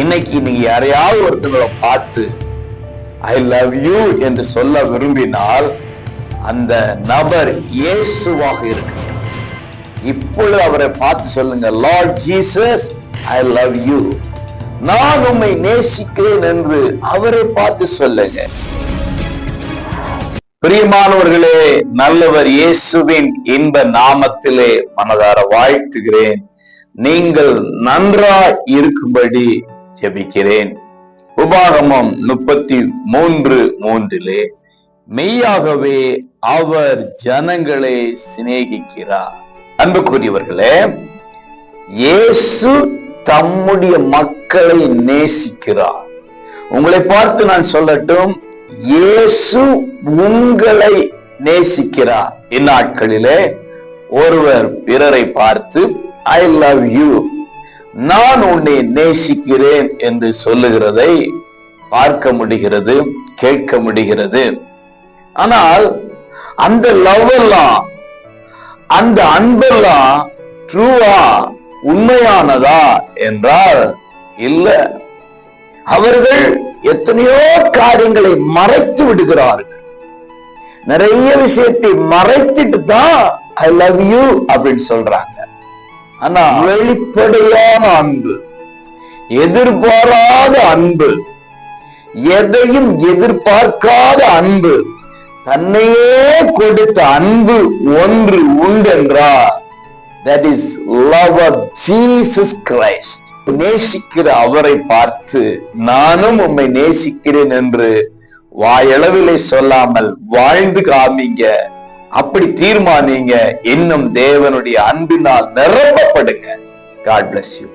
இன்னைக்கு நீங்க யாரையாவது ஒருத்தங்களை பார்த்து ஐ லவ் யூ என்று சொல்ல விரும்பினால் அந்த நபர் இயேசுவாக இருக்கட்டும். இப்பொழுது அவரை பார்த்து சொல்லுங்க lord Jesus I love you நான் உண்மை நேசிக்கிறேன் என்று அவரை பார்த்து சொல்லுங்க பிரியமானவர்களே நல்லவர் இயேசுவின் இன்ப நாமத்திலே மனதார வாழ்த்துகிறேன். நீங்கள் நன்றா இருக்கும்படி ஜெபிக்கிறேன். உபாகமம் முப்பத்தி மூன்று மூன்றிலே மெய்யாகவே அவர் ஜனங்களை சிநேகிக்கிறார். அன்புக்குரியவர்களே இயேசு தம்முடைய மக்களை நேசிக்கிறார். உங்களை பார்த்து நான் சொல்லட்டும் இயேசு உங்களை நேசிக்கிறார். இந்நாட்களிலே ஒருவர் பிறரை பார்த்து ஐ லவ் யூ நான் உன்னை நேசிக்கிறேன் என்று சொல்லுகிறதை பார்க்க முடிகிறது கேட்க முடிகிறது. ஆனால் அந்த லவ் எல்லாம் அந்த அன்பெல்லாம் ட்ரூவா உண்மையானதா என்றால் இல்ல. அவர்கள் எத்தனையோ காரியங்களை மறைத்து விடுகிறார்கள். நிறைய விஷயத்தை மறைத்துட்டு தான் ஐ லவ் யூ அப்படின்னு சொல்றாங்க. ஆனா வெளிப்படையான அன்பு. எதிர்பாராத அன்பு. எதையும் எதிர்பார்க்காத அன்பு. தன்னையே கொடுத்த அன்பு ஒன்று உண்டென்றால் that is love of Jesus Christ நேசிக்கிற அவரை பார்த்து நானும் உம்மை நேசிக்கிறேன் என்று வாயளவிலே சொல்லாமல் வாழ்ந்து காமிங்க. அப்படி தீர்மானிங்க. இன்னும் தேவனுடைய அன்பினால் நிரப்பப்படுங்க. God bless you